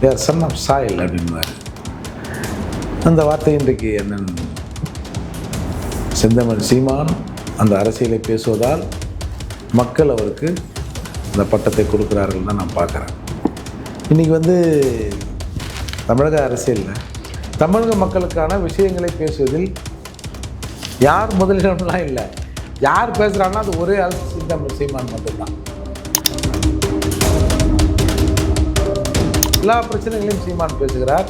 There son of soil அப்படின்வார் அந்த வார்த்தை இன்றைக்கு அண்ணன் செந்தமன் சீமான் அந்த அரசியலை பேசுவதால் மக்கள் அவருக்கு அந்த பட்டத்தை கொடுக்குறார்கள் தான் நான் பார்க்குறேன். இன்றைக்கி வந்து தமிழக அரசியலில் தமிழக மக்களுக்கான விஷயங்களை பேசுவதில் யார் முதலிடம்லாம் இல்லை. யார் பேசுகிறாங்கன்னா அது ஒரே அரசு சிந்தமன் சீமான் மட்டும்தான். எல்லா பிரச்சனைகளையும் சீமான் பேசுகிறார்.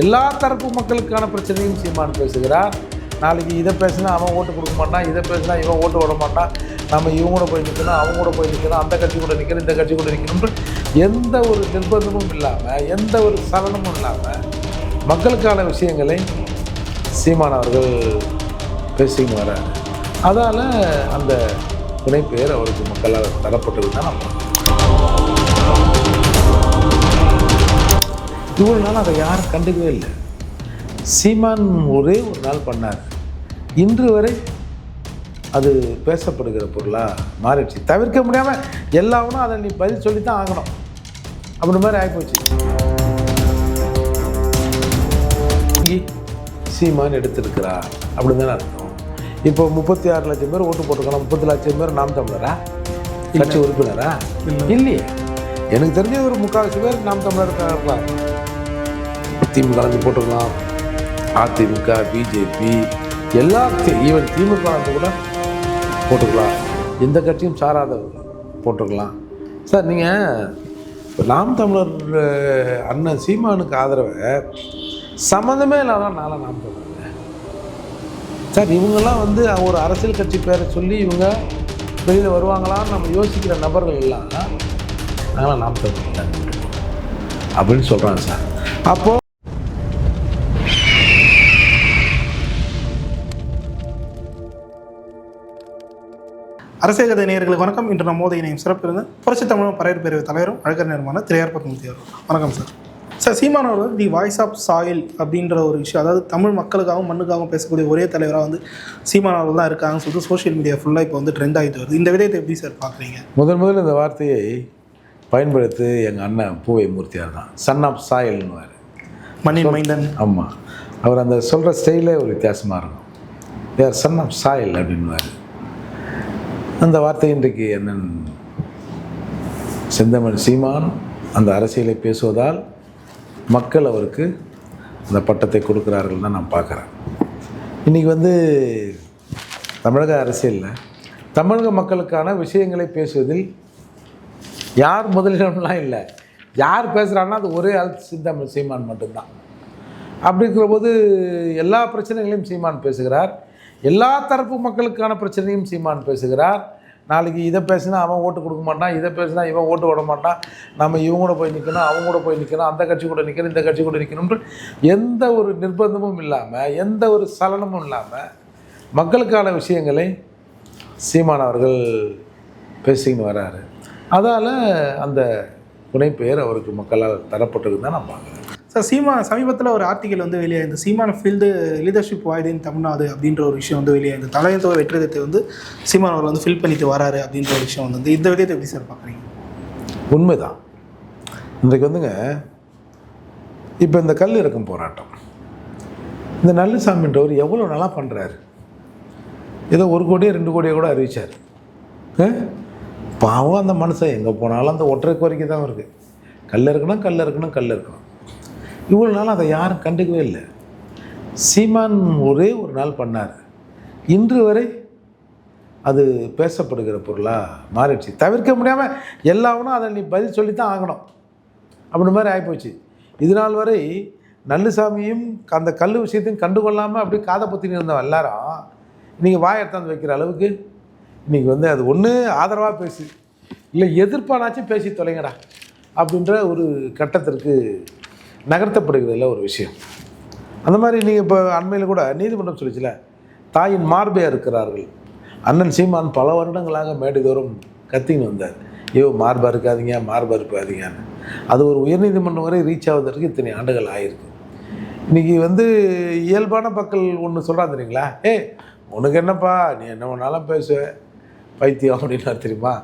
எல்லா தரப்பு மக்களுக்கான பிரச்சனையும் சீமான் பேசுகிறார். நாளைக்கு இதை பேசினா அவன் ஓட்டு கொடுக்க மாட்டான் இதை பேசினா இவன் ஓட்டு விட மாட்டான். நம்ம இவங்க கூட போய் நிற்கணும் அவங்க கூட போய் நிற்கணும் அந்த கட்சி கூட நிற்கணும் இந்த கட்சி கூட நிற்கணும்னு எந்த ஒரு நிர்பந்தமும் இல்லாமல் எந்த ஒரு சலனமும் இல்லாமல் மக்களுக்கான விஷயங்களை சீமான் அவர்கள் பேசின்னு வரார் அதால் அந்த துணை அவருக்கு மக்களால் தரப்பட்டது தான் நம்ம இவ்வளோ நாள் அதை யாரும் கண்டுக்கவே இல்லை. சீமான் ஒரே ஒரு நாள் பண்ணார். இன்று வரை அது பேசப்படுகிற பொருளாக மாறிடுச்சு. தவிர்க்க முடியாமல் எல்லாவனும் அதை நீ பதில் சொல்லி தான் ஆகணும். அப்படி மாதிரி ஆகிப்போச்சு. சீமான் எடுத்திருக்கிறா அப்படி தானே அர்த்தம். இப்போ முப்பத்தி ஆறு லட்சம் பேர் ஓட்டு போட்டிருக்கலாம் முப்பத்தி லட்சம் பேர் நாம் தமிழரா? கட்சி உறுப்பினரா? இல்லையே. எனக்கு தெரிஞ்ச ஒரு முக்கால்வாசி பேர் நாம் தமிழர் இருக்கலாம் திமுக கலந்து போட்டுக்கலாம். அதிமுக பிஜேபி எல்லாத்தையும் ஈவன் திமுக கூட போட்டுக்கலாம். எந்த கட்சியும் சாராத போட்டுக்கலாம். சார் நீங்கள் நாம் தமிழர் அண்ணன் சீமானுக்கு ஆதரவை சம்மந்தமே இல்லாதான் நாளை நாம் தமிழர் சார் இவங்கெல்லாம் வந்து ஒரு அரசியல் கட்சி பேரை சொல்லி இவங்க வெளியில் வருவாங்களான்னு நம்ம யோசிக்கிற நபர்கள் எல்லாம் நாங்களாம் நாம் தமிழர் அப்படின்னு சொல்கிறாங்க சார். அப்போது அரசியல் கதை நேயர்களுக்கு வணக்கம். இன்று நம்மோது இணையும் சிறப்பு இருந்து புரட்சி தமிழ் பறையர் பிரிவு தலைவரும் அழகர் நிறுவன திரையார் பத்மூர்த்தி அவர்கள் வணக்கம் சார். சார் சீமான் அவர்கள் தி வாய்ஸ் ஆஃப் சாயில் அப்படின்ற ஒரு விஷயம் அதாவது தமிழ் மக்களுக்காகவும் மண்ணுக்காகவும் பேசக்கூடிய ஒரே தலைவராக வந்து சீமான் அவர்கள் தான் இருக்காங்கன்னு சொல்லிட்டு சோஷியல் மீடியா ஃபுல்லாக இப்போ வந்து ட்ரெண்ட் ஆகிட்டு வருது. இந்த விதத்தை எப்படி சார் பார்க்குறீங்க? முதன் முதல்ல இந்த வார்த்தையை பயன்படுத்தி எங்கள் அண்ணன் பூவை மூர்த்தியார் தான். சன் ஆஃப் சாயல்னுவார். மண்ணின் மைந்தன். ஆமாம் அவர் அந்த சொல்கிற ஸ்டைலே ஒரு வித்தியாசமாக இருக்கும். தேர் சன் ஆஃப் சாயல் அப்படின்வார் அந்த வார்த்தை இன்றைக்கு என்னன் செந்தமன் சீமான் அந்த அரசியலை பேசுவதால் மக்கள் அவருக்கு அந்த பட்டத்தை கொடுக்குறார்கள் தான் நான் பார்க்குறேன். இன்றைக்கி வந்து தமிழக அரசியலில் தமிழக மக்களுக்கான விஷயங்களை பேசுவதில் யார் முதலிடம்லாம் இல்லை. யார் பேசுகிறாங்கன்னா அது ஒரே ஆள் சிந்தமன் சீமான் மட்டும்தான். அப்படி இருக்கிற போது எல்லா பிரச்சனைகளையும் சீமான் பேசுகிறார். எல்லா தரப்பு மக்களுக்கான பிரச்சனையும் சீமான் பேசுகிறார். நாளைக்கு இதை பேசினா அவன் ஓட்டு கொடுக்க மாட்டான் இதை பேசினா இவன் ஓட்டு விட மாட்டான் நம்ம இவங்க கூட போய் நிற்கணும் அவங்க கூட போய் நிற்கணும் அந்த கட்சி கூட நிற்கணும் இந்த கட்சி கூட நிற்கணும்னு எந்த ஒரு நிர்பந்தமும் இல்லாமல் எந்த ஒரு சலனமும் இல்லாமல் மக்களுக்கான விஷயங்களை சீமான் அவர்கள் பேசிக்கின்னு வராரு. அதால் அந்த புனைப்பெயர் அவருக்கு மக்களால் தரப்பட்டதுன்னு தான் நான் பார்க்குறேன். சார் சீமா சமீபத்தில் ஒரு ஆர்டிக்கல் வந்து வெளியே இந்த சீமான ஃபீல்டு லீடர்ஷிப் வாய்தின் தமிழ்நாடு அப்படின்ற ஒரு விஷயம் வந்து வெளியே இந்த தலையத்தோட வெற்றிடத்தை வந்து சீமான் அவர்கள் வந்து ஃபில் பண்ணிட்டு வராரு அப்படின்ற ஒரு விஷயம் வந்து. இந்த விதத்தை எப்படி சார் பார்க்குறீங்க? உண்மைதான். இன்றைக்கு வந்துங்க இப்போ இந்த கல் இறக்கும் போராட்டம். இந்த நல்லசாமின்றவர் எவ்வளோ நல்லா பண்ணுறாரு ஏதோ ஒரு கோடியோ ரெண்டு கோடியோ கூட அறிவிச்சார். பாவம் அந்த மனுஷன். எங்கே போனாலும் அந்த ஒற்றை குறைக்கு தான் இருக்குது கல் இருக்கணும் கல் இருக்கணும் கல் இருக்கணும் இவ்வளோ நாள் அதை யாரும் கண்டுக்கவே இல்லை. சீமான் ஒரே ஒரு நாள் பண்ணார். இன்று வரை அது பேசப்படுகிற பொருளாக மாறிடுச்சு. தவிர்க்க முடியாமல் எல்லாவனும் அதை நீ பதில் சொல்லி தான் ஆகணும். அப்படி மாதிரி ஆகிப்போச்சு இது நாள் வரை நல்லுசாமியும் அந்த கல் விஷயத்தையும் கண்டுகொள்ளாமல் அப்படியே காதை பற்றினு இருந்தவன் எல்லாரும் இன்றைக்கி வாயத்தாந்து வைக்கிற அளவுக்கு இன்றைக்கி வந்து அது ஒன்று ஆதரவாக பேசு. இல்லை எதிர்ப்பானாச்சும் பேசி தொலைங்கடா அப்படின்ற ஒரு கட்டத்திற்கு நகர்த்தப்படுகிறதுல ஒரு விஷயம். அந்த மாதிரி நீங்கள் இப்போ அண்மையில் கூட நீதிமன்றம் சொல்லிச்சுல தாயின் மார்பே இருக்கிறார்கள் அண்ணன் சீமான் பல வருடங்களாக மேடைதோறும் கத்தின்னு வந்தார். ஐயோ மார்பாக இருக்காதீங்க மார்பாக இருக்காதீங்கன்னு அது ஒரு உயர்நீதிமன்றம் வரை ரீச் ஆவதற்கு இத்தனை ஆண்டுகள் ஆயிருக்கு. இன்றைக்கி வந்து இயல்பான மக்கள் ஒன்று சொல்கிறா தெரியுங்களா? ஏ உனக்கு என்னப்பா நீ என்ன வேணாலும் பேசுவ. பைத்தியம் அப்படின்னா தெரியுமா?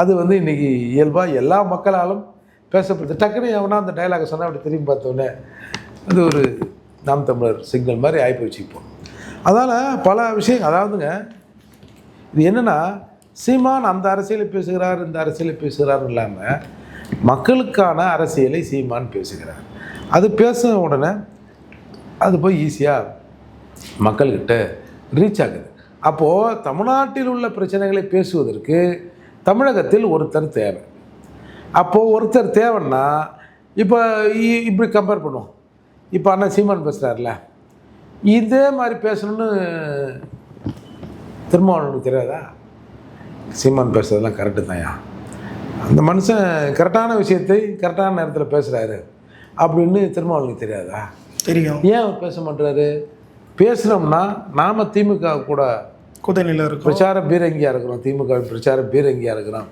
அது வந்து இன்றைக்கி இயல்பாக எல்லா மக்களாலும் பேசப்படுது. டக்குன்னு எவனா அந்த டைலாக சொன்னால் அப்படி திரும்பி பார்த்தோன்னே அது ஒரு நாம் தமிழர் சிங்கல் மாதிரி ஆகிப்போச்சு இப்போ. அதனால் பல விஷயம் அதாவதுங்க இது என்னென்னா சீமான் அந்த அரசியலை பேசுகிறார் இந்த அரசியலை பேசுகிறார் இல்லாமல் மக்களுக்கான அரசியலை சீமான் பேசுகிறார். அது பேசின உடனே அது போய் ஈஸியாக மக்கள்கிட்ட ரீச் ஆகுது. அப்போது தமிழ்நாட்டில் உள்ள பிரச்சனைகளை பேசுவதற்கு தமிழகத்தில் ஒருத்தர் தேவை. அப்போது ஒருத்தர் தேவைன்னா இப்போ இப்படி கம்பேர் பண்ணுவோம். இப்போ அண்ணன் சீமான் பேசுகிறார்ல இதே மாதிரி பேசணும்னு திருமாவளவனுக்கு தெரியாதா? சீமான் பேசுறதெல்லாம் கரெக்டு தான்யா. அந்த மனுஷன் கரெக்டான விஷயத்தை கரெக்டான நேரத்தில் பேசுகிறாரு அப்படின்னு திருமாவளவனுக்கு தெரியாதா? தெரியும். ஏன் அவர் பேச மாட்டாரு பேசுனோம்னா நாம திமுக கூட கூட்டணியில் இருக்கும். பிரச்சார பீரங்கியாக இருக்கிறோம். திமுக பிரச்சார பீரங்கியாக இருக்கிறோம்.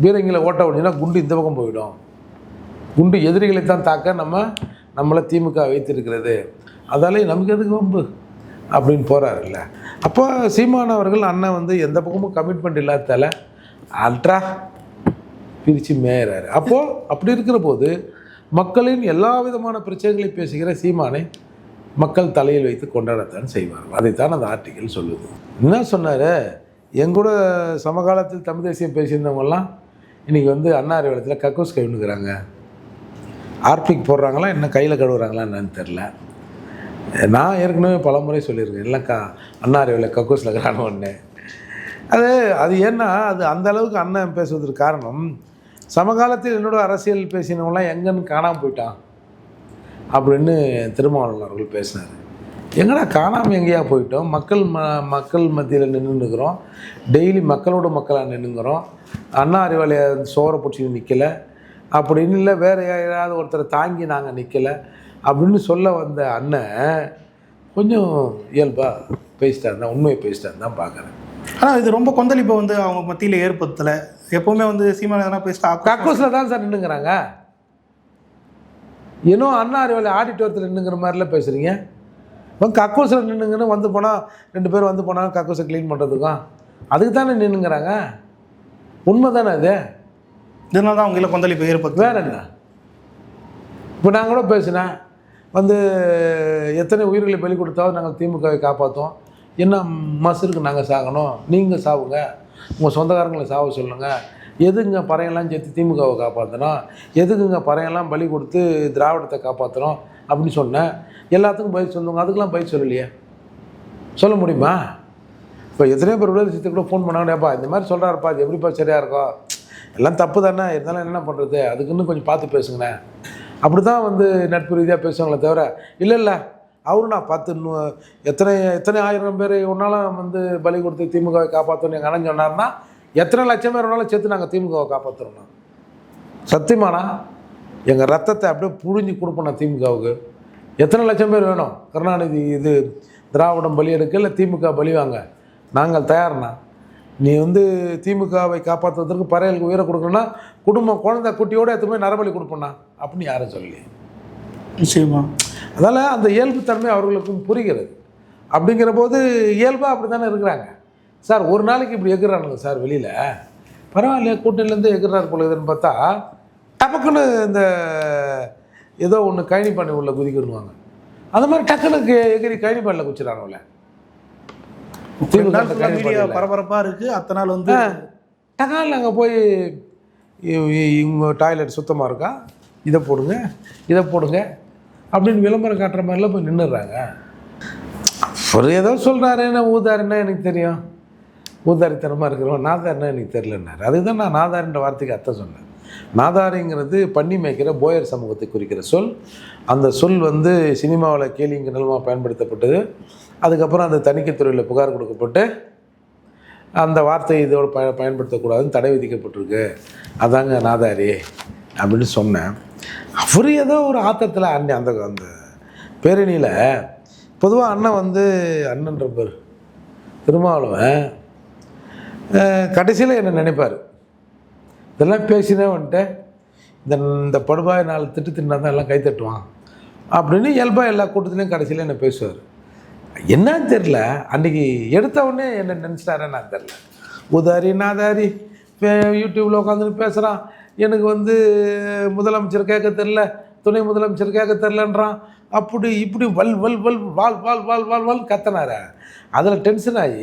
பீரங்கியில் ஓட்ட விடுச்சுன்னா குண்டு இந்த பக்கம் போயிடும். குண்டு எதிரிகளை தான் தாக்க நம்ம நம்மளை திமுக வைத்திருக்கிறது. அதாலே நமக்கு எதுக்கு வம்பு? அப்படின்னு போகிறாருல்ல அப்போ சீமான் அவர்கள் அண்ணன் வந்து எந்த பக்கமும் கமிட்மெண்ட் இல்லாததால அல்ட்ரா பிரித்து மேயறாரு. அப்போது அப்படி இருக்கிற போது மக்களின் எல்லா விதமான பிரச்சனைகளை பேசுகிற சீமானை மக்கள் தலையில் வைத்து கொண்டாடத்தான் செய்வார்கள் அதைத்தான் அந்த ஆர்டிக்கல் சொல்லுது. என்ன சொன்னார்? எங்கூட சமகாலத்தில் தமிழ் தேசியம் பேசியிருந்தவங்கலாம் இன்றைக்கி வந்து அண்ணா அறிவாலயத்தில் கக்கூஸ் கவினுக்கிறாங்க ஆர்பிக் போடுறாங்களா என்ன கையில் கழுவுறாங்களா என்னன்னு தெரில நான் ஏற்கனவே பல முறை சொல்லியிருக்கேன் இல்லைக்கா அண்ணா அறிவில் கக்கூஸில் இருக்கிறான ஒன்று அது அது ஏன்னா அது அந்த அளவுக்கு அண்ணன் பேசுவதற்கு காரணம் சமகாலத்தில் என்னோட அரசியல் பேசினவங்களாம் எங்கன்னு காணாமல் போயிட்டான் அப்படின்னு திருமாவளவன் அவர்கள் பேசினார். எங்கடா காணாமல் எங்கேயா போயிட்டோம். மக்கள் ம மக்கள் மத்தியில் நின்றுக்கிறோம் டெய்லி மக்களோட மக்களாக நின்றுங்கிறோம் அண்ணா அறிவாலய சோறை பிடிச்சி நிற்கலை அப்படின்னு இல்லை வேறு யாராவது ஒருத்தரை தாங்கி நாங்கள் நிற்கலை அப்படின்னு சொல்ல வந்த அண்ணன் கொஞ்சம் இயல்பாக பேசிட்டார். தான் உண்மையை பேசிட்டார் தான் பார்க்குறேன் ஆனால் இது ரொம்ப கொந்தளிப்பை வந்து அவங்க மத்தியில் ஏற்படுத்தலை. எப்பவுமே வந்து சீமான் எதனா பேசிட்டா கக்கூஸில் தான் சார் நின்றுங்கிறாங்க இன்னும் அண்ணா அறிவாலய ஆடிட்டோரத்தில் நின்றுங்கிற மாதிரிலாம் பேசுகிறீங்க இப்போ கக்கூஸில் நின்றுங்கன்னு வந்து போனால் ரெண்டு பேரும் வந்து போனால் கக்கூஸை க்ளீன் பண்ணுறதுக்கும் அதுக்கு தானே நின்றுங்கிறாங்க உண்மை தானே அது? இதனால தான் அவங்கள கொந்தளிப்பை ஏற்படுத்து வேற என்ன? இப்போ நான் கூட பேசினேன். வந்து எத்தனை உயிர்களை பலி கொடுத்தாவது நாங்கள் திமுகவை காப்பாற்றோம் என்ன மசருக்கு நாங்கள் சாகணும்? நீங்கள் சாவுங்க. உங்கள் சொந்தக்காரங்களை சாவ சொல்லுங்கள் எதுங்க பறையெல்லாம் சேர்த்து திமுகவை காப்பாற்றணும் எதுக்குங்க பறையெல்லாம் பலி கொடுத்து திராவிடத்தை காப்பாற்றணும் அப்படின்னு சொன்னேன். எல்லாத்துக்கும் பதில் சொல்லுவாங்க அதுக்கெல்லாம் பதில் சொல்லலையே. சொல்ல முடியுமா? இப்போ எத்தனையோ பேர் விடுதலை சித்து கூட ஃபோன் பண்ணாங்கப்பா இந்த மாதிரி சொல்கிறாருப்பா அது எப்படிப்பா சரியாக இருக்கும் எல்லாம் தப்பு தானே இருந்தாலும் என்ன பண்ணுறது அதுக்குன்னு கொஞ்சம் பார்த்து பேசுங்கண்ணே அப்படி தான் வந்து நட்பு ரீதியாக பேசுவாங்களே தவிர இல்லை இல்லை. அவரும் நான் பத்து எத்தனை எத்தனை ஆயிரம் பேர் ஒன்றாலும் வந்து பலி கொடுத்து திமுகவை காப்பாற்றணும் எங்கள் அண்ணன் சொன்னார்னா எத்தனை லட்சம் பேர் ஒன்றாலும் சேர்த்து நாங்கள் திமுகவை காப்பாற்றுறோம் சத்தியமானா எங்கள் ரத்தத்தை அப்படியே புழிஞ்சு கொடுப்போம் திமுகவுக்கு. எத்தனை லட்சம் பேர் வேணும்? கருணாநிதி இது திராவிடம் பலி எடுக்க இல்லை திமுக பலி வாங்க? நாங்கள் தயார்ண்ணா. நீ வந்து திமுகவை காப்பாற்றுவதற்கு பறையலுக்கு உயிரை கொடுக்கணும்னா குடும்பம் குழந்தை குட்டியோடு எத்தனை போய் நரபலி கொடுப்போண்ணா அப்படின்னு யாரும் சொல்லி நிச்சயமா. அதனால் அந்த இயல்புத்தன்மை அவர்களுக்கும் புரிகிறது. அப்படிங்கிற போது இயல்பாக அப்படி தானே இருக்கிறாங்க. சார் ஒரு நாளைக்கு இப்படி எகுறானுங்க சார் வெளியில். பரவாயில்லையா கூட்டணிலேருந்து எகுறாரு போல இதுன்னு பார்த்தா டபக்குன்னு இந்த ஏதோ ஒன்று கழனி பண்ணி உள்ள குதிக்கணுவாங்க. அந்த மாதிரி டக்குனு எகிரி கழனி பண்ணில் கழனி மீடியா பண்ணல பரபரப்பா இருக்கு. அத்தனை நாள் வந்து டகால் அங்கே போய் இவங்க டாய்லெட் சுத்தமாக இருக்கா? இதை போடுங்க இதை போடுங்க. அப்படின்னு விளம்பரம் காட்டுற மாதிரிலாம் போய் நின்றுடுறாங்க ஒரு ஏதோ சொல்கிறாரு என்ன ஊதாரின்னா எனக்கு தெரியும்? ஊதாரித்தனமாக இருக்கிறவன் நாதாரின்னா எனக்கு தெரிலன்னாரு அதுதான் நான் நாதாரின்ற வார்த்தைக்கு அர்த்தம் சொன்னேன். நாதாரிங்கிறது பண்ணி மேய்க்கிற போயர் சமூகத்தை குறிக்கிற சொல். அந்த சொல் வந்து சினிமாவில் கேலிங்க நிலமாக பயன்படுத்தப்பட்டது. அதுக்கப்புறம் அந்த தணிக்கைத்துறையில் புகார் கொடுக்கப்பட்டு அந்த வார்த்தை இதோட ப பயன்படுத்தக்கூடாதுன்னு தடை விதிக்கப்பட்டிருக்கு. அதாங்க நாதாரி அப்படின்னு சொன்னேன். அவர் ஏதோ ஒரு ஆத்தத்தில் அண்ணன் அந்த அந்த பேரணியில் பொதுவாக அண்ணன் வந்து அண்ணன்ற பேர் திருமாவளவன். கடைசியில் என்ன நினைப்பார்? இதெல்லாம் பேசினே வந்துட்டு இந்த இந்த படுபாய் நாலு திட்டு தின்னா தான் எல்லாம் கைத்தட்டுவான் அப்படின்னு இயல்பாக எல்லா கூட்டத்துலேயும் கடைசியில் என்ன பேசுவார்? என்னன்னு தெரில அன்றைக்கி எடுத்த உடனே என்ன நினச்சிட்டாரே நான் தெரில உதாரி நாதாரி யூடியூப்பில் உட்காந்துட்டு பேசுகிறான் எனக்கு வந்து முதலமைச்சர் கேட்க தெரில துணை முதலமைச்சர் கேட்க தெரிலன்றான் அப்படி இப்படி வல் வல் வல் வால் வால் வால் வால் வால் கத்தனார. அதில் டென்ஷன் ஆகி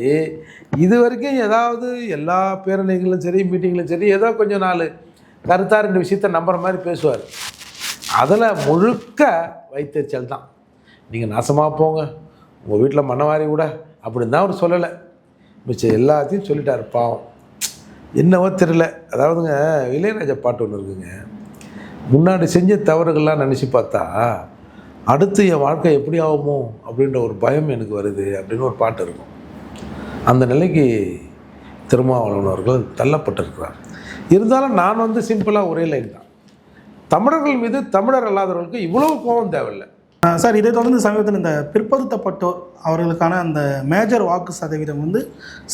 இது வரைக்கும் ஏதாவது எல்லா பேரணிகளும் சரி மீட்டிங்களும் சரி ஏதோ கொஞ்சம் நாள் கருத்தாக ரெண்டு விஷயத்த நம்புற மாதிரி பேசுவார். அதில் முழுக்க வைத்தறிச்சல் தான். நீங்கள் நாசமாக போங்க. உங்கள் வீட்டில் மண்ணவாரி கூட அப்படின்னு தான் அவர் சொல்லலை. மிச்சம் எல்லாத்தையும் சொல்லிட்டார் பாவம். என்னவோ தெரியல. அதாவதுங்க இளையராஜா பாட்டு ஒன்று இருக்குங்க. முன்னாடி செஞ்ச தவறுகள்லாம் நினச்சி பார்த்தா அடுத்து என் வாழ்க்கை எப்படி ஆகுமோ அப்படின்ற ஒரு பயம் எனக்கு வருது அப்படின்னு ஒரு பாட்டு இருக்கும். அந்த நிலைக்கு திருமாவளவன் அவர்கள் தள்ளப்பட்டிருக்கிறார். இருந்தாலும் நான் வந்து சிம்பிளாக ஒரே லைன் தான். தமிழர்கள் மீது தமிழர் அல்லாதவர்களுக்கு இவ்வளவு கோபம் தேவையில்லை. சார் இதை தொடர்ந்து சமீபத்தில் இந்த பிற்படுத்தப்பட்டோர் அவர்களுக்கான அந்த மேஜர் வாக்கு சதவீதம் வந்து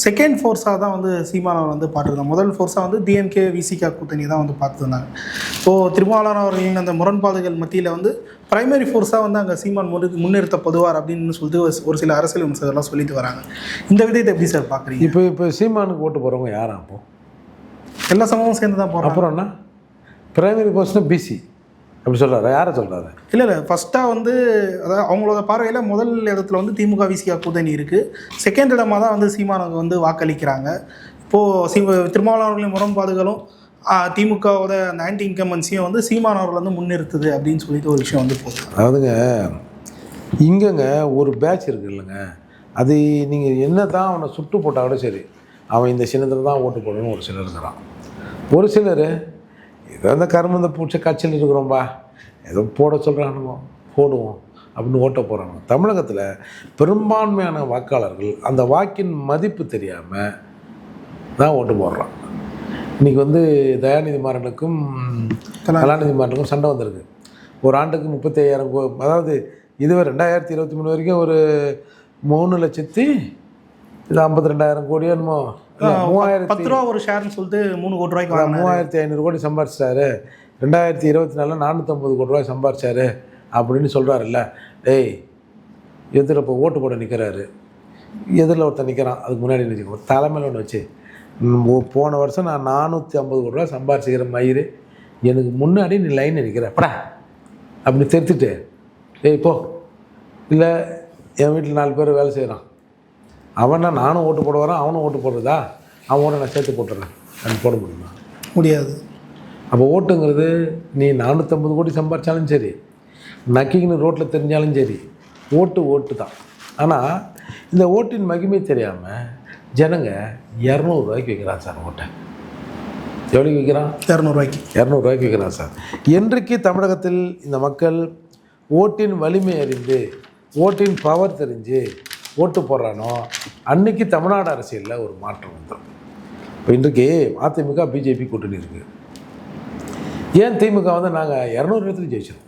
செகண்ட் ஃபோர்ஸாக தான் வந்து சீமானவர் வந்து பார்த்துருந்தாங்க. முதல் ஃபோர்ஸாக வந்து டிஎம்கே விசிகா கூட்டணி தான் வந்து பார்த்துருந்தாங்க. இப்போது திருமாவளவன் அவர்களின் அந்த முரண்பாடுகள் மத்தியில் வந்து பிரைமரி ஃபோர்ஸாக வந்து அங்கே சீமான் முன்னு முன்னிறுத்தப்படுவார் அப்படின்னு சொல்லிட்டு ஒரு- சில அரசியல் விமர்சகர்லாம் சொல்லிட்டு வராங்க. இந்த விதத்தை எப்படி சார் பார்க்குறீங்க? இப்போ இப்போ சீமானுக்கு ஓட்டு போகிறவங்க யாரா அப்போ? எல்லா சமூகமும் சேர்ந்து தான் போகிறாங்க அப்புறம் என்ன? பிரைமரி போர்ஷன் பிசி அப்படி சொல்கிறாரு யாரை சொல்கிறாரு இல்லை இல்லை. ஃபஸ்ட்டாக வந்து அதாவது அவங்களோட பார்வையில் முதல் இடத்துல வந்து திமுக விசிகா கூட்டணி இருக்குது செகண்ட் இடமா தான் வந்து சீமானவங்க வந்து வாக்களிக்கிறாங்க. இப்போது சி திருமாவளவர்களின் முரண்பாடுகளும் திமுகவோட அந்த ஆன்டி இன்கம்பன்சியும் வந்து சீமானவர்கள் வந்து முன்னிறுத்துது அப்படின்னு சொல்லிட்டு ஒரு விஷயம் வந்து போகுது. அதாவதுங்க இங்கேங்க ஒரு பேட்ச் இருக்கு இல்லைங்க. அது நீங்கள் என்ன தான் அவனை சுட்டு போட்டால் கூட சரி அவன் இந்த சின்னத்தில் தான் ஓட்டு போடணும்னு ஒரு சிலர் இருக்கிறான். ஒரு சிலர் ஏதோ அந்த கருமந்த பூச்சை கட்சியில் இருக்கிறோம்பா ஏதோ போட சொல்கிறானுங்க போடுவோம் அப்படின்னு ஓட்ட போகிறாங்க தமிழகத்தில் பெரும்பான்மையான வாக்காளர்கள் அந்த வாக்கின் மதிப்பு தெரியாமல் தான் ஓட்டு போடுறான் இன்றைக்கி வந்து தயாநிதி மாறனுக்கும் கலா- கலாநிதி மாறனுக்கும் சண்டை வந்திருக்கு. ஒரு ஆண்டுக்கு முப்பத்தையாயிரம் கோ அதாவது இதுவரை ரெண்டாயிரத்தி இருபத்தி மூணு வரைக்கும் ஒரு மூணு லட்சத்தி இது ஐம்பத்தி ரெண்டாயிரம் கோடியோ என்னமோ? மூவாயிரத்தி பத்து ரூபா ஒரு ஷேர்னு சொல்லிட்டு மூணு கோடி ரூபாய்க்கு மூவாயிரத்தி ஐநூறு கோடி சம்பாரிச்சிட்டாரு. ரெண்டாயிரத்தி இருபத்தி நாலில் நானூற்றம்பது கோடி ரூபாய் சம்பாரிச்சாரு அப்படின்னு சொல்கிறாருல்ல டேய் எதிரில் இப்போ ஓட்டு போட நிற்கிறாரு எதிரில் ஒருத்தன் நிற்கிறான் அதுக்கு முன்னாடி நிற்க தலைமையில் ஒன்று வச்சு. போன வருஷம் நான் நானூற்றி ஐம்பது கோடி ரூபா சம்பாரிச்சிக்கிற மயிறு. எனக்கு முன்னாடி நீ லைன் நிற்கிற படா அப்படி தெரித்துட்டு ஏய் போ. இல்லை என் வீட்டில் நாலு பேர் வேலை செய்கிறான் அவனா நானும் ஓட்டு போட வரேன் அவனும் ஓட்டு போடுறதா? அவன் ஓட்ட நான் சேர்த்து போட்டுறேன். நான் போட முடியுமா? முடியாது. அப்போ ஓட்டுங்கிறது நீ நானூற்றம்பது கோடி சம்பாரிச்சாலும் சரி நக்கின்னு ரோட்டில் தெரிஞ்சாலும் சரி ஓட்டு ஓட்டு தான். ஆனால் இந்த ஓட்டின் மகிமை தெரியாமல் ஜனங்க இரநூறுவாய்க்கு வைக்கிறான் சார் ஓட்டை. எவ்வளோக்கு வைக்கிறான் இரநூறுவாய்க்கு இரநூறுவாய்க்கு வைக்கிறான் சார். என்றைக்கு தமிழகத்தில் இந்த மக்கள் ஓட்டின் வலிமை அறிந்து ஓட்டின் பவர் தெரிஞ்சு ஓட்டு போடுறானோ? அன்னைக்கு தமிழ்நாடு அரசியலில் ஒரு மாற்றம் வந்துடும் இப்போ இன்றைக்கு அதிமுக பிஜேபி கூட்டணி இருக்குது ஏன் திமுக வந்து நாங்கள் இரநூறு இடத்துல ஜெயிச்சிடும்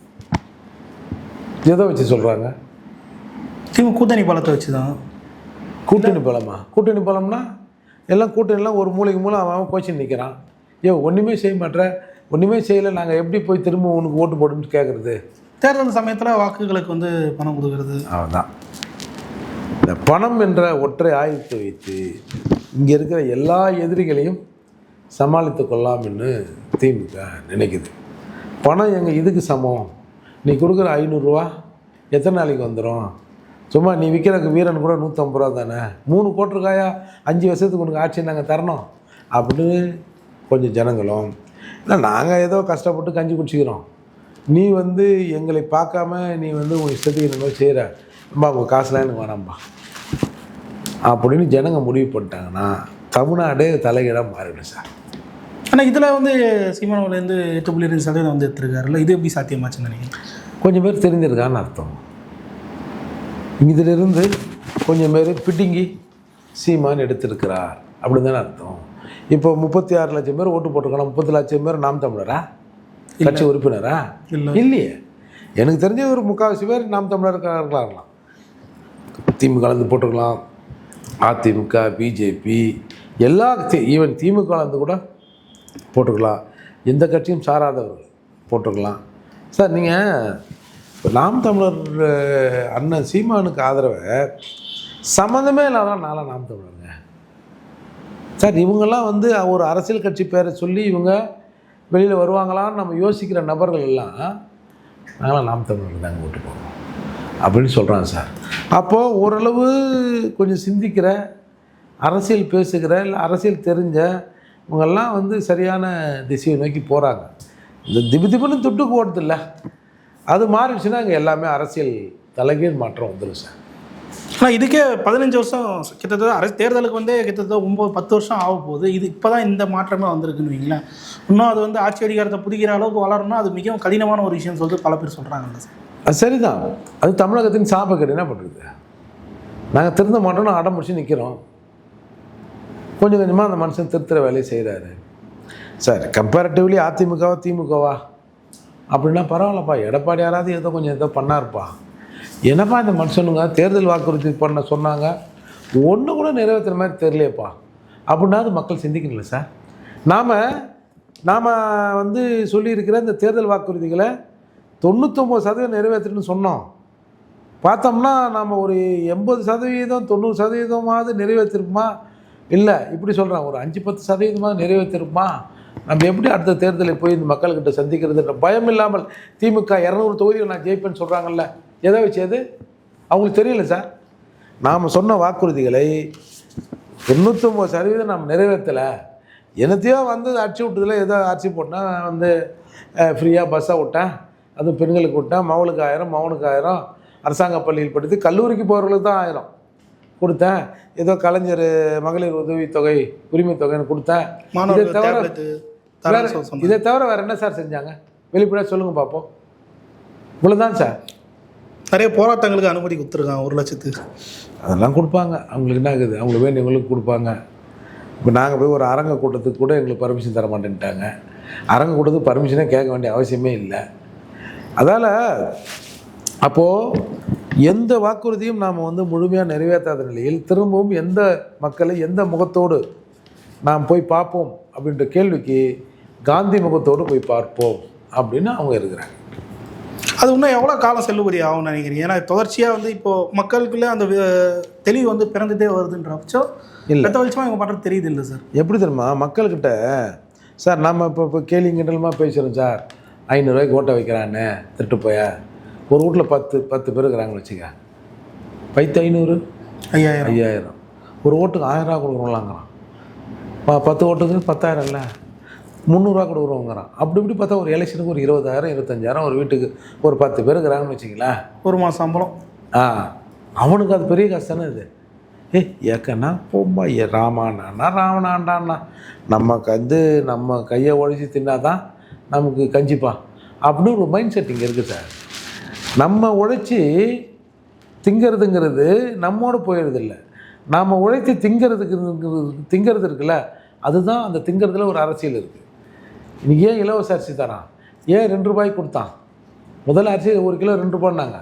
எதை வச்சு சொல்கிறாங்க திமுக கூட்டணி பலத்தை வச்சு தான் கூட்டணி பலமா? கூட்டணி பலம்னா எல்லாம் கூட்டணிலாம் ஒரு மூலைக்கு மூலம் அவன் அவன் கோச்சின்னு நிற்கிறான் ஏ ஒன்றுமே செய்ய மாட்ற ஒன்றுமே செய்யலை. நாங்கள் எப்படி போய் திரும்ப உனக்கு ஓட்டு போடுன்னு கேட்குறது தேர்தல் சமயத்தில் வாக்குகளுக்கு வந்து பணம் கொடுக்கறது. அவன் தான் இந்த பணம் என்ற ஒற்றை ஆயுதத்தை வைத்து இங்கே இருக்கிற எல்லா எதிரிகளையும் சமாளித்து கொள்ளலாம்னு திமுக நினைக்குது. பணம் எங்கள் இதுக்கு சமம்? நீ கொடுக்குற ஐநூறுரூவா எத்தனை நாளைக்கு வந்துடும் சும்மா நீ விற்கிறக்கு வீரன் கூட நூற்றம்பது ரூபா தானே? மூணு போட்டிருக்காயா? அஞ்சு வருஷத்துக்கு உனக்கு ஆட்சி நாங்கள் தரணும். அப்படின்னு கொஞ்சம் ஜனங்களும் இல்லை நாங்கள் ஏதோ கஷ்டப்பட்டு கஞ்சி குடிச்சிக்கிறோம். நீ வந்து எங்களை பார்க்காம நீ வந்து உன் இஷ்டத்துக்கு இந்த மாதிரி செய்கிற அம்மா உங்கள் காசுலாம் எனக்கு வேணாம்பா அப்படின்னு ஜனங்க முடிவு பண்ணிட்டாங்கன்னா தமிழ்நாடு தலைகீழாக மாறிடும் சார். ஆனால் இதில் வந்து சீமானவர்லேருந்து எட்டு புள்ளி ரெண்டு சதவீதம் வந்து எடுத்திருக்காருல்ல இது எப்படி சாத்தியமாச்சுன்னு நினைக்கிறேன் கொஞ்சம் பேர் தெரிஞ்சிருக்கான்னு அர்த்தம். இதிலிருந்து கொஞ்சம் பேர் பிடுங்கி சீமான் எடுத்திருக்கிறார் அப்படின்னு தானே அர்த்தம். இப்போ முப்பத்தி ஆறு லட்சம் பேர் ஓட்டு போட்டிருக்காங்க முப்பத்தி லட்சம் பேர் நாம் தமிழரா? கட்சி உறுப்பினரா? இல்லை. இல்லையே. எனக்கு தெரிஞ்ச ஒரு முக்கால்வாசி பேர் நாம் தமிழர் இருக்கலாம் திமுக கலந்து போட்டுக்கலாம் அதிமுக பிஜேபி எல்லா ஈவன் திமுக வந்து கூட போட்டுக்கலாம். எந்த கட்சியும் சாராதவர்கள் போட்டுக்கலாம். சார் நீங்கள் நாம் தமிழர் அண்ணன் சீமானுக்கு ஆதரவை சம்மந்தமே இல்லாதான் நாளாக நாம் தமிழருங்க. சார் இவங்கெல்லாம் வந்து ஒரு அரசியல் கட்சி பேரை சொல்லி இவங்க வெளியில் வருவாங்களான்னு நம்ம யோசிக்கிற நபர்கள் எல்லாம் நாங்களாம் நாம் தமிழர் தாங்க ஓட்டு போடுறோம். அப்படின்னு சொல்கிறாங்க சார். அப்போது ஓரளவு கொஞ்சம் சிந்திக்கிற அரசியல் பேசுகிற இல்லை அரசியல் தெரிஞ்ச இவங்கெல்லாம் வந்து சரியான திசையை நோக்கி போகிறாங்க இந்த திபு திபுன்னு துட்டுக்கு ஓடுதில்ல அது மாறிடுச்சுன்னா இங்கே எல்லாமே அரசியல் தலைகீழ் மாற்றம் வந்துடும் சார். ஆனால் இதுக்கே பதினஞ்சு வருஷம் கிட்டத்தட்ட அரசு தேர்தலுக்கு வந்து கிட்டத்தட்ட ஒம்பது பத்து வருஷம் ஆக போகுது. இது இப்போ தான் இந்த மாற்றமே வந்திருக்குன்னு வைங்களேன். இன்னும் அது வந்து ஆட்சி அதிகாரத்தை புதிக்கிற அளவுக்கு வளரணும்னா அது மிகவும் கடினமான ஒரு விஷயம் சொல்லிட்டு பல பேர் சொல்கிறாங்கல்ல சார். அது சரிதான். அது தமிழகத்தின் சாபக்கேடு. என்ன பண்ணுறது நாங்கள் திருந்த மாட்டோம்னு அடம் பிடிச்சி நிற்கிறோம் கொஞ்சம் கொஞ்சமாக அந்த மனுஷன் திருத்துற வேலையை செய்கிறாரு சார் கம்பேரட்டிவ்லி அதிமுகவா திமுகவா? அப்படின்னா பரவாயில்லப்பா. எடப்பாடி யாராவது ஏதோ கொஞ்சம் ஏதோ பண்ணாருப்பா. என்னப்பா இந்த மனுஷனுங்க? தேர்தல் வாக்குறுதி பண்ண சொன்னாங்க. ஒன்று கூட நிறைவேற்றுற மாதிரி தெரியலையேப்பா. அப்படின்னாவது மக்கள் சிந்திக்கணும்ல சார். நாம் நாம் வந்து சொல்லியிருக்கிற இந்த தேர்தல் வாக்குறுதிகளை தொண்ணூத்தொம்பது சதவீதம் நிறைவேற்றுன்னு சொன்னோம். பார்த்தோம்னா நம்ம ஒரு எண்பது சதவீதம் தொண்ணூறு சதவீதமாவது நிறைவேற்றிருப்போமா இல்லை இப்படி சொல்கிறேன் ஒரு அஞ்சு பத்து சதவீதமாக நிறைவேற்றிருப்போமா நம்ம எப்படி அடுத்த தேர்தலில் போய் இந்த மக்கள்கிட்ட சந்திக்கிறதுன்ற பயம் இல்லாமல் திமுக இரநூறு தொகுதிகள் நான் ஜெயிப்பேன்னு சொல்கிறாங்கல்ல எதை வச்சு அது? அவங்களுக்கு தெரியல சார். நாம் சொன்ன வாக்குறுதிகளை தொண்ணூற்றொம்பது சதவீதம் நாம் நிறைவேற்றலை. என்னத்தையோ வந்து அடிச்சு விட்டதில் ஏதோ அரிசி போட்டேன் வந்து ஃப்ரீயாக பஸ்ஸாக விட்டேன். அதுவும் பெண்களுக்கு விட்டேன் மவளுக்கு ஆயிரம் மவனுக்கு ஆயிரம். அரசாங்க பள்ளியில் படித்து கல்லூரிக்கு போகிறவங்களுக்கு தான் ஆயிரம். கொடுத்தேன். ஏதோ கலைஞர் மகளிர் உதவித்தொகை உரிமை தொகைன்னு கொடுத்தேன். இதை தவிர இதை தவிர வேறு என்ன சார் செஞ்சாங்க? வெளிப்படையாக சொல்லுங்கள் பார்ப்போம் இவ்வளோதான் சார். நிறைய போராட்டங்களுக்கு அனுமதி கொடுத்துருக்காங்க ஒரு லட்சத்துக்கு. அதெல்லாம் கொடுப்பாங்க. அவங்களுக்கு என்ன ஆகுது? அவங்களுக்கு வேண்டியவங்களுக்கு கொடுப்பாங்க. இப்போ நாங்கள் போய் ஒரு அரங்க கூட்டத்துக்கு கூட எங்களுக்கு பர்மிஷன் தர மாட்டேன்ட்டாங்க அரங்க கூட்டத்துக்கு பர்மிஷனே கேட்க வேண்டிய அவசியமே இல்லை. அதால் அப்போது எந்த வாக்குறுதியும் நாம் வந்து முழுமையாக நிறைவேற்றாத நிலையில் திரும்பவும் எந்த மக்களை எந்த முகத்தோடு நாம் போய் பார்ப்போம் அப்படின்ற கேள்விக்கு காந்தி முகத்தோடு போய் பார்ப்போம் அப்படின்னு அவங்க இருக்கிறாங்க. அது இன்னும் எவ்வளோ காலம் செல்லுபடி ஆகும்னு நினைக்கிறீங்க? ஏன்னா தொடர்ச்சியாக வந்து இப்போ மக்களுக்குள்ள அந்த தெளிவு வந்து பிறந்துட்டே வருதுன்ற பட்சம் இல்ல. வெளிச்சமாக இவங்க பண்ணுறது தெரியுது இல்லை சார்? எப்படி தெரியுமா? மக்கள்கிட்ட சார் நம்ம இப்போ இப்போ கேலி கிண்டலுமா பேசுகிறோம் சார். ஐநூறுரூவாய்க்கு ஓட்டை வைக்கிறான்னு திருட்டு போய? ஒரு வீட்டில் பத்து பத்து பேர் இருக்கிறாங்கன்னு வச்சுக்க. பைத்து ஐநூறு? ஐயாயிரம். ஐயாயிரம். ஒரு ஓட்டுக்கு ஆயிரம் ரூபா கொடுக்குறோம்லாங்கிறான் பத்து ஓட்டுக்கு பத்தாயிரம் இல்லை? முந்நூறுரூவா கொடுக்குறோங்கிறான் அப்படி இப்படி பார்த்தா ஒரு எலெக்ஷனுக்கு ஒரு இருபதாயிரம் இருபத்தஞ்சாயிரம் ஒரு வீட்டுக்கு ஒரு பத்து பேர் இருக்கிறாங்கன்னு வச்சுங்களேன் ஒரு மாதம் சம்பளம். ஆ. அவனுக்கு அது பெரிய கஷ்டம் இது? ஏ ஏக்கண்ணா போம்பா ஏ ராமாண்ணா ராவணாண்டாண்ணா. நமக்கு வந்து நம்ம கையை உழைச்சி தின்னாதான் நமக்கு கஞ்சிப்பா அப்படின்னு ஒரு மைண்ட் செட் இங்கே இருக்குது சார். நம்ம உழைச்சி திங்கிறதுங்கிறது நம்மோட போயிடுறதில்ல. இல்லை நாம் உழைத்து திங்கிறதுக்கு திங்கிறது இருக்குல்ல அதுதான் அந்த திங்கிறதுல ஒரு அரசியல் இருக்குது இன்னைக்கு ஏன் இலவச அரிசி தரான்? ஏன் ரெண்டு ரூபாய்க்கு கொடுத்தான்? முதல்ல அரிசி ஒரு கிலோ ரெண்டு ரூபான்னாங்க.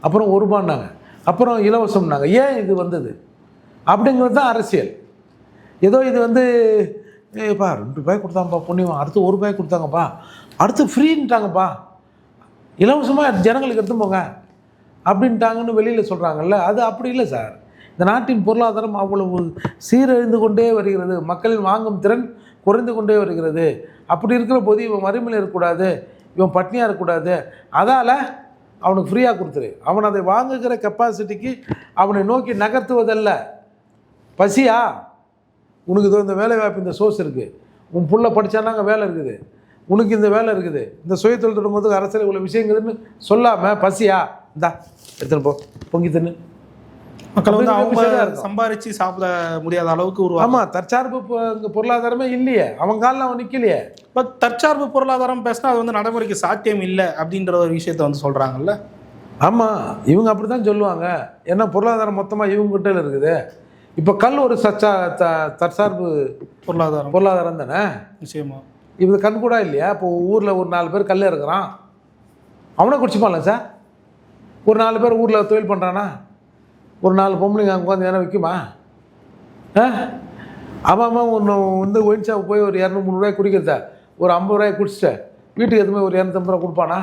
அப்புறம் ஒரு ரூபான்னாங்க. அப்புறம் இலவசம்னாங்க. ஏன் இது வந்தது? அப்படிங்கிறது தான் அரசியல். ஏதோ இது வந்து ஏப்பா ரெண்டு ரூபாய் கொடுத்தாங்கப்பா புண்ணியம்? அடுத்து ஒரு ரூபாய் கொடுத்தாங்கப்பா. அடுத்து ஃப்ரீன்ட்டாங்கப்பா இலவசமாக ஜனங்களுக்கு எடுத்து போங்க. அப்படின்ட்டாங்கன்னு வெளியில் சொல்கிறாங்கல்ல அது அப்படி இல்லை சார். இந்த நாட்டின் பொருளாதாரம் அவ்வளவு சீரழிந்து கொண்டே வருகிறது. மக்களின் வாங்கும் திறன் குறைந்து கொண்டே வருகிறது. அப்படி இருக்கிற போது இவன் வறுமையில் இருக்கக்கூடாது. இவன் பட்னியாக இருக்கக்கூடாது. அதால் அவனுக்கு ஃப்ரீயாக கொடுத்துரு. அவன் அதை வாங்குகிற கெப்பாசிட்டிக்கு அவனை நோக்கி நகர்த்துவதல்ல. பசியா? உனக்கு இதோ இந்த வேலை வாய்ப்பு இந்த சோர்ஸ் இருக்குது உன் புள்ள படித்தானா அங்கே வேலை இருக்குது. உனக்கு இந்த வேலை இருக்குது. இந்த சுயதொழில் தொடங்கும்போது அரசியல் இவ்வளோ விஷயங்குதுன்னு சொல்லாமல் பசியா? இந்தா எடுத்துன்னு போ. பொங்கி தின்னு. மக்கள் வந்து அவங்க. சம்பாரிச்சு சாப்பிட முடியாத அளவுக்கு உருவாகும் ஆமாம் தற்சார்பு பொருளாதாரமே இல்லையே. அவன் காலில் அவன் நிற்கலையே பட் தற்சார்பு பொருளாதாரம் பேசினா அது வந்து நடைமுறைக்கு சாத்தியம் இல்லை அப்படின்ற ஒரு விஷயத்த வந்து சொல்கிறாங்கல்ல ஆமாம் இவங்க அப்படி தான் சொல்லுவாங்க. ஏன்னா பொருளாதாரம் மொத்தமாக இவங்க கிட்ட இருக்குது. இப்போ கல் ஒரு சச்சா த தற்சார்பு பொருளாதாரம். பொருளாதாரம் தானே? நிச்சயமா. இது கண் கூட இல்லையா? இப்போ ஊரில் ஒரு நாலு பேர் கல் இருக்கிறான். அவனை குடிச்சுப்பான்ல சார்? ஒரு நாலு பேர் ஊரில் தொழில் பண்ணுறானா ஒரு நாலு பொம்பளைங்க அங்கே உட்காந்து எதனா விற்குமா ஆ? அவன் அவன் ஒன்று வந்து ஒயின் ஷாப் போய் ஒரு இரநூறு முந்நூறுரூவாய் குடிக்கிறத ஒரு ஐம்பது ரூபாய் குடிச்சிட்ட வீட்டுக்கு எதுவுமே ஒரு இரநூத்தம்பது ரூபா கொடுப்பானா?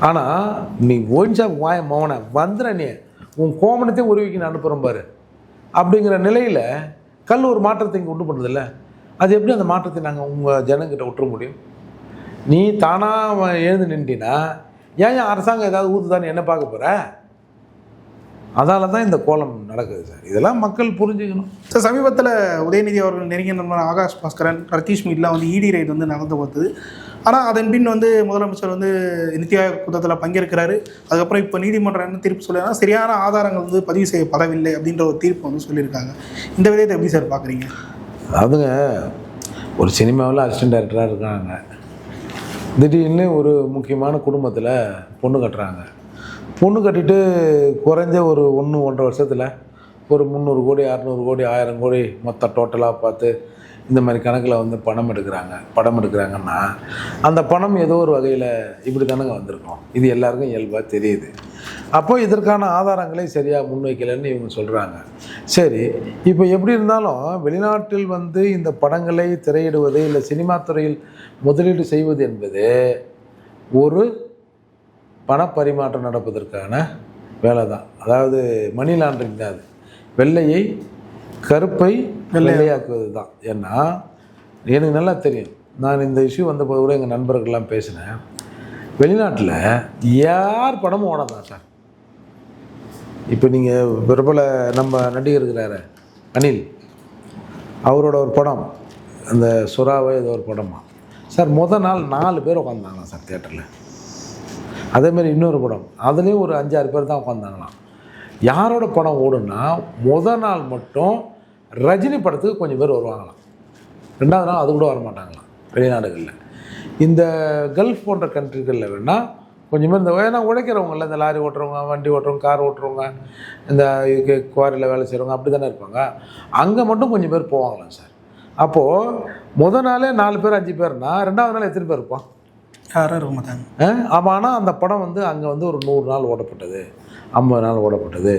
ஆனால் நீ ஒயின் ஷாப் வாய மோன வந்துட நீ. உன் கோமணத்தையும் உருவிக்கு நான் அனுப்புகிறேன் பாரு. அப்படிங்கிற நிலையில் கல் ஒரு மாற்றத்தை இங்கே உண்டு பண்ணுறதில்ல அது எப்படி அந்த மாற்றத்தை நாங்கள் உங்கள் ஜனங்கிட்ட விட்டுற முடியும்? நீ தானாக எழுந்து நின்றினா ஏன் ஏன் அரசாங்கம் ஏதாவது ஊற்றுதான்னு என்ன பார்க்க போகிற அதால தான் இந்த கோலம் நடக்குது சார். இதெல்லாம் மக்கள் புரிஞ்சுக்கணும். சார் சமீபத்தில் உதயநிதி அவர்கள் நெருங்கிய நண்பர் ஆகாஷ் பாஸ்கரன் ரத்தீஷ் மீட்லாம் வந்து இடி ரைடு வந்து நடந்து பார்த்தது ஆனால் அதன் பின் வந்து முதலமைச்சர் வந்து நித்தி ஆயோக் கூட்டத்தில் பங்கேற்கிறாரு. அதுக்கப்புறம் இப்போ நீதிமன்றம் என்ன தீர்ப்பு சொல்லினா சரியான ஆதாரங்கள் வந்து பதிவு செய்யப்படவில்லை அப்படின்ற ஒரு தீர்ப்பு வந்து சொல்லியிருக்காங்க. இந்த விதத்தை எப்படி சார் பார்க்குறீங்க அதாவதுங்க ஒரு சினிமாவில் அசிஸ்டன்ட் டைரக்டராக இருக்காங்க. திடீர்னு ஒரு முக்கியமான குடும்பத்தில் பொண்ணு கட்டுறாங்க. பொண்ணு கட்டிட்டு குறைஞ்ச ஒரு ஒன்று ஒன்றரை வருஷத்தில் ஒரு முந்நூறு கோடி அறநூறு கோடி ஆயிரம் கோடி மொத்த டோட்டலாக பார்த்து இந்த மாதிரி கணக்கில் வந்து பணம் எடுக்கிறாங்க. படம் எடுக்கிறாங்கன்னா அந்த பணம் ஏதோ ஒரு வகையில் இப்படி தானுங்க வந்திருக்கோம். இது எல்லாருக்கும் இயல்பாக தெரியுது. அப்போ இதற்கான ஆதாரங்களை சரியாக முன்வைக்கலைன்னு இவங்க சொல்கிறாங்க சரி இப்போ எப்படி இருந்தாலும் வெளிநாட்டில் வந்து இந்த படங்களை திரையிடுவது இல்லை சினிமா துறையில் முதலீடு செய்வது என்பது ஒரு பணப்பரிமாற்றம் நடப்பதற்கான வேலை தான் அதாவது மணி லாண்டரிங் தான் அது. வெள்ளையை கருப்பை வெள்ளையாக்குவது தான் ஏன்னா எனக்கு நல்லா தெரியும். நான் இந்த இஷ்யூ வந்தபோது கூட எங்கள் நண்பர்கள்லாம் பேசினேன். வெளிநாட்டில் யார் படமும் ஓட தான் சார்? இப்போ நீங்கள் பிரபல நம்ம நடிகர் இருக்கிறாரு அனில். அவரோட ஒரு படம் அந்த சுறாவை ஏதோ ஒரு படமா. சார் முத நாள் நாலு பேர் உட்காந்தாங்களாம் சார் தேட்டரில் அதேமாரி இன்னொரு படம். அதுலேயும் ஒரு அஞ்சாறு பேர் தான் உட்காந்தாங்களாம் யாரோட படம் ஓடுன்னா முத நாள் மட்டும் ரஜினி படத்துக்கு கொஞ்சம் பேர் வருவாங்களாம். ரெண்டாவது நாள் அது கூட வர மாட்டாங்களாம் வெளிநாடுகளில். இந்த கல்ஃப் போன்ற கண்ட்ரிகளில் வேணால் கொஞ்சம் பேர் இந்த ஏன்னா உழைக்கிறவங்கள இந்த லாரி ஓட்டுறவங்க வண்டி ஓட்டுறவங்க கார் ஓட்டுறவங்க இந்த குவாரியில் வேலை செய்கிறவங்க அப்படி தானே இருப்பாங்க. அங்கே மட்டும் கொஞ்சம் பேர் போவாங்களாம் சார். அப்போது முத நாளே நாலு பேர் அஞ்சு பேர்னா ரெண்டாவது நாள் எத்தனை பேர் இருப்பான் ஆமாம் ஆனால் அந்த படம் வந்து அங்கே வந்து ஒரு நூறு நாள் ஓடப்பட்டது. ஐம்பது நாள் ஓடப்பட்டது.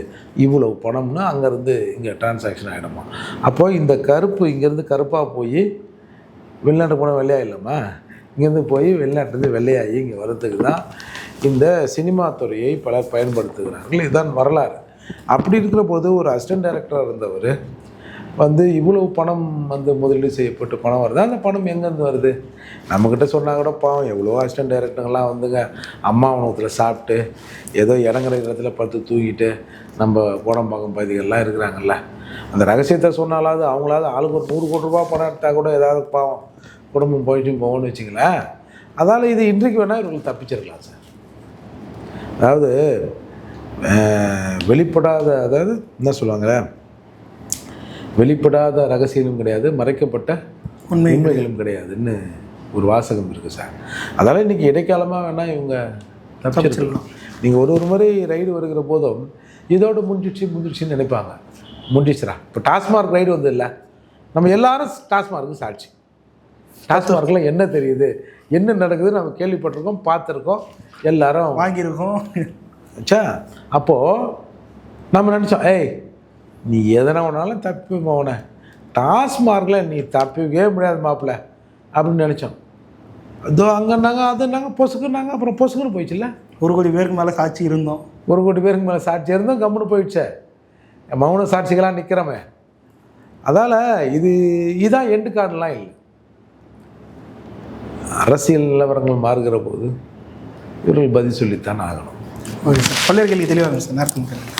இவ்வளவு பணம்னு அங்கேருந்து இங்கே டிரான்சாக்ஷன் ஆகிடுமா அப்போ இந்த கருப்பு இங்கேருந்து கருப்பாக போய் வெளிநாட்டு போனால் வெள்ளையாக இல்லாமா இங்கேருந்து போய் வெளிநாட்டுலேருந்து வெள்ளையாகி இங்கே வர்றதுக்கு தான் இந்த சினிமா துறையை பலர் பயன்படுத்துகிறார்கள். இதுதான் வரலாறு. அப்படி இருக்கிற போது ஒரு அசிஸ்டன்ட் டைரக்டராக இருந்தவர் வந்து இவ்வளவு பணம் வந்து முதலீடு செய்யப்பட்டு பணம் வருது? அந்த பணம் எங்கேருந்து வருது? நம்மக்கிட்ட சொன்னால் கூட பாவம் எவ்வளோ அசிஸ்டன்ட் டைரக்டர்லாம் வந்துங்க அம்மா உணவத்தில் சாப்பிட்டு ஏதோ இறங்குற இடத்துல படுத்து தூங்கிட்டு நம்ம கோடம்பாக்கம் பகுதிகள்லாம் இருக்கிறாங்கல்ல. அந்த ரகசியத்தை சொன்னாலாவது அவங்களாவது ஆளுக்கு ஒரு நூறு கோடி ரூபா பணம் எடுத்தால் கூட ஏதாவது பாவம் குடும்பம் போயிட்டும் போகணும்னு வச்சுங்களேன். அதால் இது இன்றைக்கு வேணால் இவர்கள் தப்பிச்சிருக்கலாம் சார். அதாவது வெளிப்படாத அதாவது என்ன சொல்லுவாங்களே வெளிப்படாத ரகசியமும் கிடையாது மறைக்கப்பட்ட உண்மை உண்மைகளும் கிடையாதுன்னு ஒரு வாசகம் இருக்குது சார்? அதனால் இன்றைக்கி இடைக்காலமாக வேணால் இவங்க தப்பிச்சிருக்கலாம். நீங்கள் ஒரு ஒரு முறை ரைடு வருகிற போதும் இதோட முடிஞ்சிடுச்சு முடிஞ்சிடுச்சுன்னு நினைப்பாங்க. முடிஞ்சிச்சுரா இப்போ டாஸ்மார்க் ரைடு வந்து இல்லை நம்ம எல்லாரும் டாஸ்மார்க்கு சாட்சி. டாஸ்மார்க்கில் என்ன தெரியுது? என்ன நடக்குது நம்ம கேள்விப்பட்டிருக்கோம் பார்த்துருக்கோம் எல்லாரும் வாங்கியிருக்கோம். ஆச்சா அப்போது நம்ம நினச்சோம் ஏய் நீ எதனா ஒன்றாலும் தப்பி போன டாஸ்மார்க்கில் நீ தப்பிக்கவே முடியாது மாப்பிள்ள அப்படின்னு நினச்சோம். அதோ அங்கன்னாங்க அதுனாங்க பொசுக்குனாங்க அப்புறம் பொசுக்குன்னு போயிடுச்சுல்ல? ஒரு கோடி பேருக்கு மேலே சாட்சி இருந்தோம். ஒரு கோடி பேருக்கு மேலே சாட்சி இருந்தும் கம்முன்னு போயிடுச்சே. மௌன சாட்சிகளாக நிற்கிறோமே. அதால் இது இதான் எண்டு கார்டெலாம் இல்லை. அரசியல் நிலவரங்கள் மாறுகிற போது இவர்கள் பதில் சொல்லித்தான் ஆகணும். Okay sir. கேள்வி தெளிவாக சார். நேரத்துக்கு